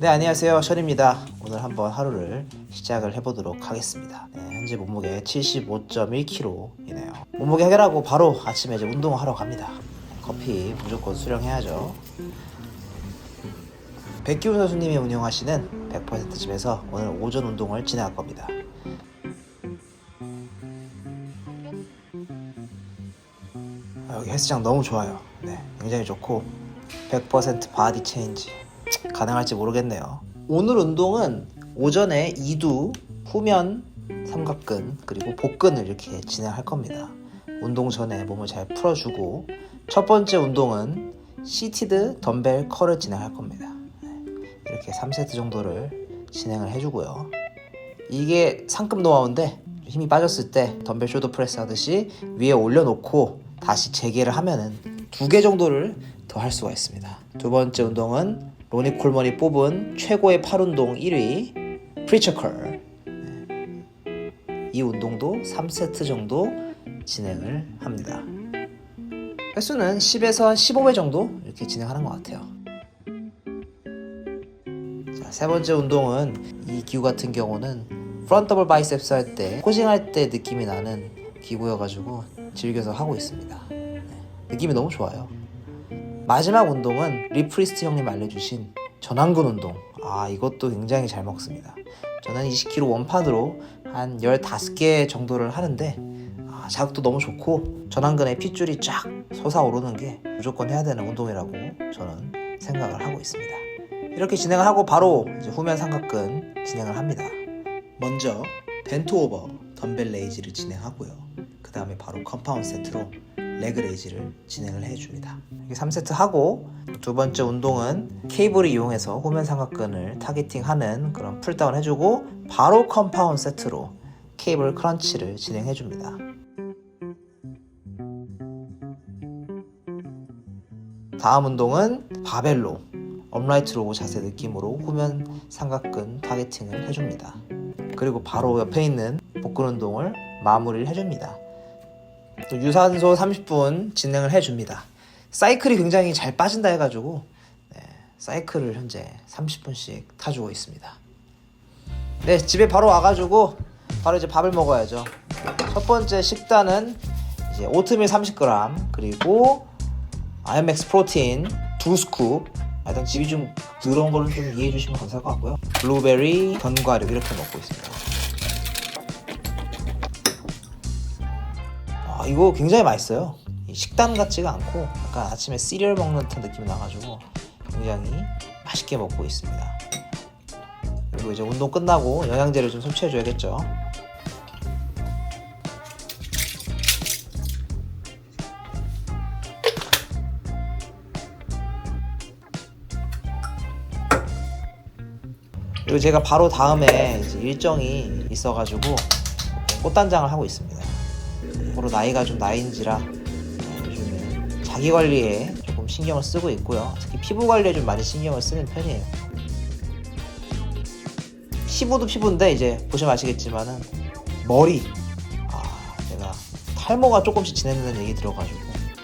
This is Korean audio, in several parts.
네 안녕하세요. 션입니다. 오늘 한번 하루를 시작을 해보도록 하겠습니다. 네, 현재 몸무게 75.1kg이네요. 몸무게 해결하고 바로 아침에 이제 운동을 하러 갑니다. 커피 무조건 수령해야죠. 백기훈 선수님이 운영하시는 100% 집에서 오늘 오전 운동을 진행할 겁니다. 아, 여기 헬스장 너무 좋아요. 네, 굉장히 좋고 100% 바디 체인지 가능할지 모르겠네요. 오늘 운동은 오전에 이두, 후면, 삼각근, 그리고 복근을 이렇게 진행할 겁니다. 운동 전에 몸을 잘 풀어주고 첫 번째 운동은 시티드 덤벨 컬을 진행할 겁니다. 네, 이렇게 3세트 정도를 진행을 해주고요. 이게 상급 노하우인데 힘이 빠졌을 때 덤벨 쇼더 프레스 하듯이 위에 올려놓고 다시 재개를 하면은 두 개 정도를 더 할 수가 있습니다. 두 번째 운동은 로니 콜먼이 뽑은 최고의 팔 운동 1위 프리처 컬. 네. 이 운동도 3세트 정도 진행을 합니다. 횟수는 10에서 15회 정도 이렇게 진행하는 것 같아요. 자, 세 번째 운동은 이 기구 같은 경우는 프런트 더블 바이셉스 할때 포징할 때 느낌이 나는 기구여가지고 즐겨서 하고 있습니다. 네, 느낌이 너무 좋아요. 마지막 운동은 리프리스트 형님 알려주신 전완근 운동. 아 이것도 굉장히 잘 먹습니다. 저는 20kg 원판으로 한 15개 정도를 하는데 아, 자극도 너무 좋고 전완근에 핏줄이 쫙 솟아오르는 게 무조건 해야 되는 운동이라고 저는 생각을 하고 있습니다. 이렇게 진행을 하고 바로 후면 삼각근 진행을 합니다. 먼저 벤트 오버 덤벨 레이지를 진행하고요. 그 다음에 바로 컴파운드 세트로 레그 레이지를 진행을 해줍니다. 이렇게 3세트 하고 두 번째 운동은 케이블을 이용해서 후면 삼각근을 타겟팅하는 그런 풀다운 해주고 바로 컴파운드 세트로 케이블 크런치를 진행해줍니다. 다음 운동은 바벨로 업라이트 로우 자세 느낌으로 후면 삼각근 타겟팅을 해줍니다. 그리고 바로 옆에 있는 복근 운동을 마무리를 해줍니다. 또 유산소 30분 진행을 해줍니다. 사이클이 굉장히 잘 빠진다 해가지고 네, 사이클을 현재 30분씩 타주고 있습니다. 네, 집에 바로 와가지고 바로 이제 밥을 먹어야죠. 첫 번째 식단은 이제 오트밀 30g 그리고 아이맥스 프로틴 두 스쿱. 하여튼 집이 좀 더러운 거는 좀 이해해 주시면 감사할 것 같고요. 블루베리, 견과류 이렇게 먹고 있습니다. 이거 굉장히 맛있어요. 이 식단 같지가 않고 약간 아침에 시리얼 먹는 듯한 느낌이 나가지고 굉장히 맛있게 먹고 있습니다. 그리고 이제 운동 끝나고 영양제를 좀 섭취해줘야겠죠. 그리고 제가 바로 다음에 일정이 있어가지고 꽃단장을 하고 있습니다. 앞으로 나이가 좀 나이인지라 네, 요즘에 자기 관리에 조금 신경을 쓰고 있고요. 특히 피부 관리에 좀 많이 신경을 쓰는 편이에요. 피부도 피부인데 이제 보시면 아시겠지만은 머리 아 제가 탈모가 조금씩 진행된다는 얘기 들어가지고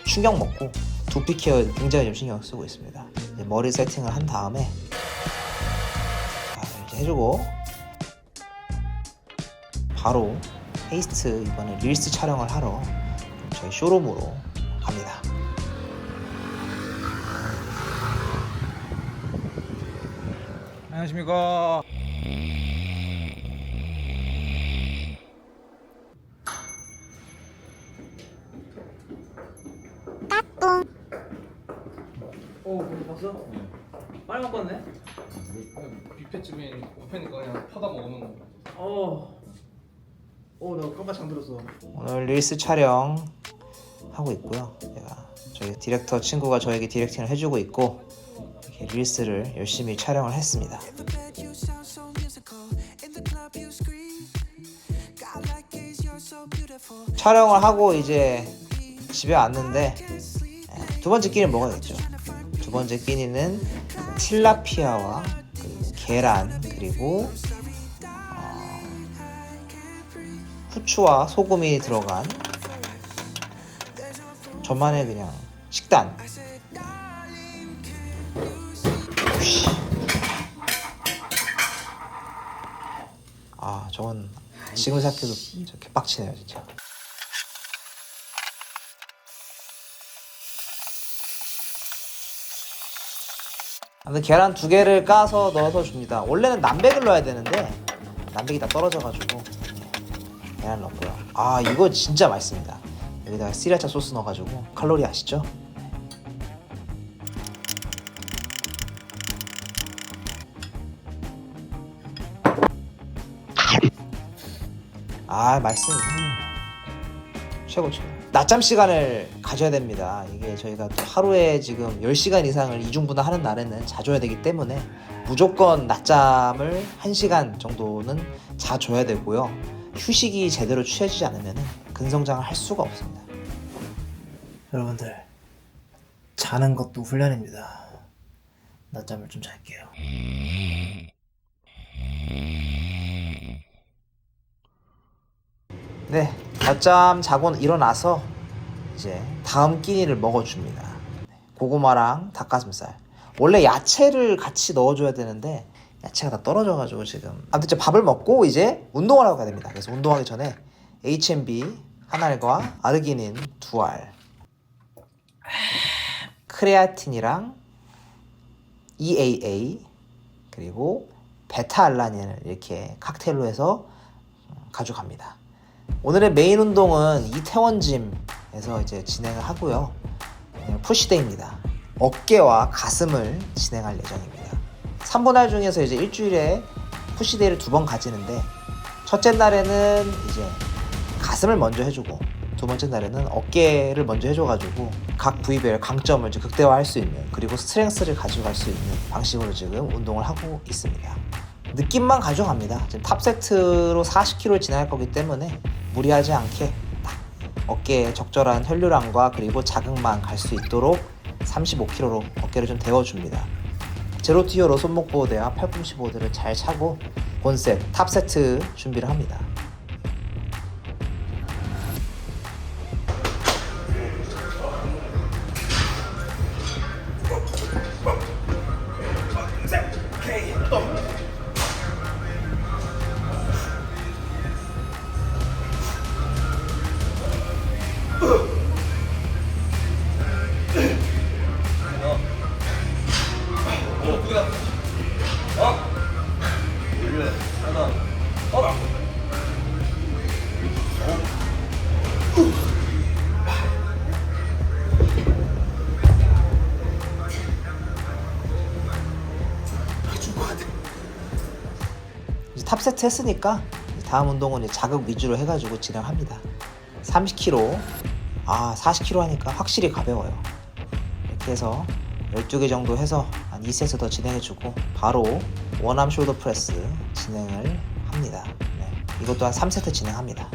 충격 먹고 두피 케어에 굉장히 좀 신경 쓰고 있습니다. 머리 세팅을 한 다음에 자 이제 해주고 바로 페이스트 이번에 릴스 촬영을 하러 저희 쇼룸으로 갑니다. 안녕하십니까. 오, 봤어? 빨리 먹었네? 뷔페집이 뷔페니까 그냥 퍼다 먹는 거. 어. 오, 나 깜빡 잠들었어. 오늘 릴스 촬영 하고 있고요. 제가 저희 디렉터 친구가 저에게 디렉팅을 해주고 있고 이렇게 릴스를 열심히 촬영을 했습니다. 촬영을 하고 이제 집에 왔는데 에, 두 번째 끼니를 먹어야겠죠. 두 번째 끼니는 틸라피아와 그리고 계란 그리고 후추와 소금이 들어간 저만의 그냥 식단. 아 저건 지금 생각해도 진짜 개빡치네요 진짜. 근데 계란 두 개를 까서 넣어서 줍니다. 원래는 남백을 넣어야 되는데 남백이 다 떨어져가지고. 계란 넣고요. 아 이거 진짜 맛있습니다. 여기다가 시라차 소스 넣어가지고 칼로리 아시죠? 아 맛있습니다. 음. 최고 최고. 낮잠 시간을 가져야 됩니다. 이게 저희가 또 하루에 지금 10시간 이상을 이중분할 하는 날에는 자줘야 되기 때문에 무조건 낮잠을 1시간 정도는 자줘야 되고요. 휴식이 제대로 취해지지 않으면 근성장을 할 수가 없습니다. 여러분들 자는 것도 훈련입니다. 낮잠을 좀 잘게요. 네, 낮잠 자고 일어나서 이제 다음 끼니를 먹어줍니다. 네, 고구마랑 닭가슴살. 원래 야채를 같이 넣어줘야 되는데 야채가 다 떨어져가지고 지금. 아무튼 이제 밥을 먹고 이제 운동을 하고 가야 됩니다. 그래서 운동하기 전에 H&B 한 알과 아르기닌 두 알, 크레아틴이랑 EAA 그리고 베타알라닌을 이렇게 칵테일로 해서 가져갑니다. 오늘의 메인 운동은 이태원 짐에서 이제 진행을 하고요. 네, 푸시데이입니다. 어깨와 가슴을 진행할 예정입니다. 3분할 중에서 이제 일주일에 푸시데이를 두 번 가지는데 첫째 날에는 이제 가슴을 먼저 해주고 두 번째 날에는 어깨를 먼저 해줘가지고 각 부위별 강점을 이제 극대화할 수 있는 그리고 스트렝스를 가져갈 수 있는 방식으로 지금 운동을 하고 있습니다. 느낌만 가져갑니다. 지금 탑 세트로 40kg를 진행할 거기 때문에 무리하지 않게 딱 어깨에 적절한 혈류량과 그리고 자극만 갈 수 있도록 35kg로 어깨를 좀 데워줍니다. 제로티어로 손목 보호대와 팔꿈치 보호대를 잘 차고 본셋, 탑 세트 준비를 합니다. 탑 세트 했으니까 다음 운동은 자극 위주로 해가지고 진행합니다. 30kg, 아 40kg 하니까 확실히 가벼워요. 이렇게 해서 12개 정도 해서 한 2세트 더 진행해주고 바로 원암 숄더 프레스 진행을 합니다. 네, 이것도 한 3세트 진행합니다.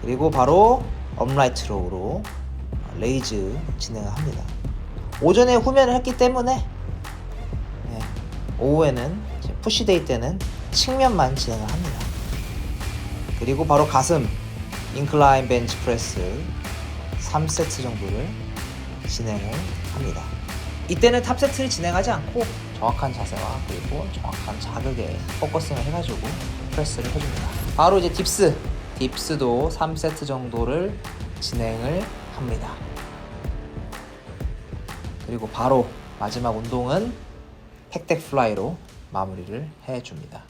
그리고 바로 업라이트 로우로 레이즈 진행을 합니다. 오전에 후면을 했기 때문에 네, 오후에는 푸시데이 때는 측면만 진행을 합니다. 그리고 바로 가슴 인클라인 벤치 프레스 3세트 정도를 진행을 합니다. 이때는 탑 세트를 진행하지 않고 정확한 자세와 그리고 정확한 자극에 포커싱을 해가지고 프레스를 해줍니다. 바로 이제 딥스, 딥스도 3세트 정도를 진행을 합니다. 그리고 바로 마지막 운동은 팩덱 플라이로 마무리를 해줍니다.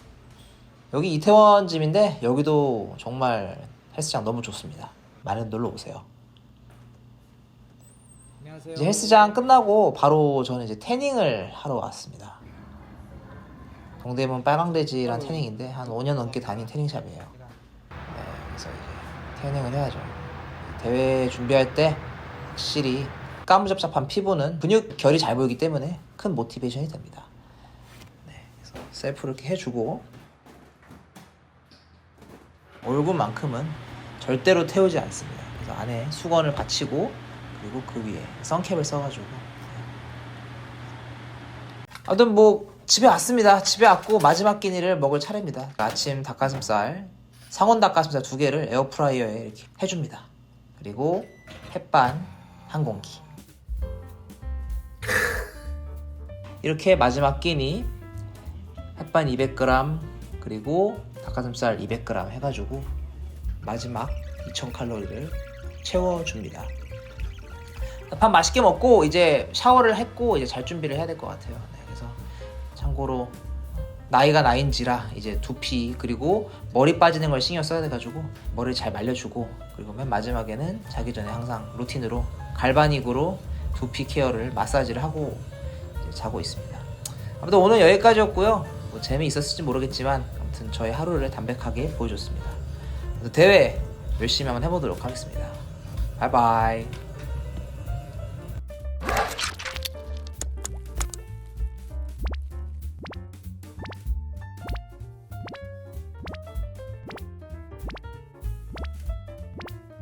여기 이태원 짐인데 여기도 정말 헬스장 너무 좋습니다. 많은 놀러 오세요. 안녕하세요. 이제 헬스장 끝나고 바로 저는 이제 태닝을 하러 왔습니다. 동대문 빨강돼지란 태닝인데 한 5년 넘게 다닌 태닝샵이에요. 네, 그래서 이제 태닝을 해야죠. 대회 준비할 때 확실히 까무잡잡한 피부는 근육 결이 잘 보이기 때문에 큰 모티베이션이 됩니다. 네, 그래서 셀프를 이렇게 해주고 얼굴만큼은 절대로 태우지 않습니다. 그래서 안에 수건을 받치고 그리고 그 위에 선캡을 써가지고 아무튼 뭐 집에 왔습니다. 집에 왔고 마지막 끼니를 먹을 차례입니다. 아침 닭가슴살 상온 닭가슴살 두 개를 에어프라이어에 이렇게 해줍니다. 그리고 햇반 한 공기. 이렇게 마지막 끼니 햇반 200g 그리고 닭가슴살 200g 해가지고 마지막 2000칼로리를 채워줍니다. 밥 맛있게 먹고 이제 샤워를 했고 이제 잘 준비를 해야 될 것 같아요. 네, 그래서 참고로 나이가 나인지라 이제 두피 그리고 머리 빠지는 걸 신경 써야 돼가지고 머리를 잘 말려주고 그리고 맨 마지막에는 자기 전에 항상 루틴으로 갈바닉으로 두피 케어를 마사지를 하고 자고 있습니다. 아무튼 오늘 여기까지였고요. 뭐 재미있었을지 모르겠지만 아무튼 저의 하루를 담백하게 보여줬습니다. 대회 열심히 한번 해보도록 하겠습니다. 바이바이.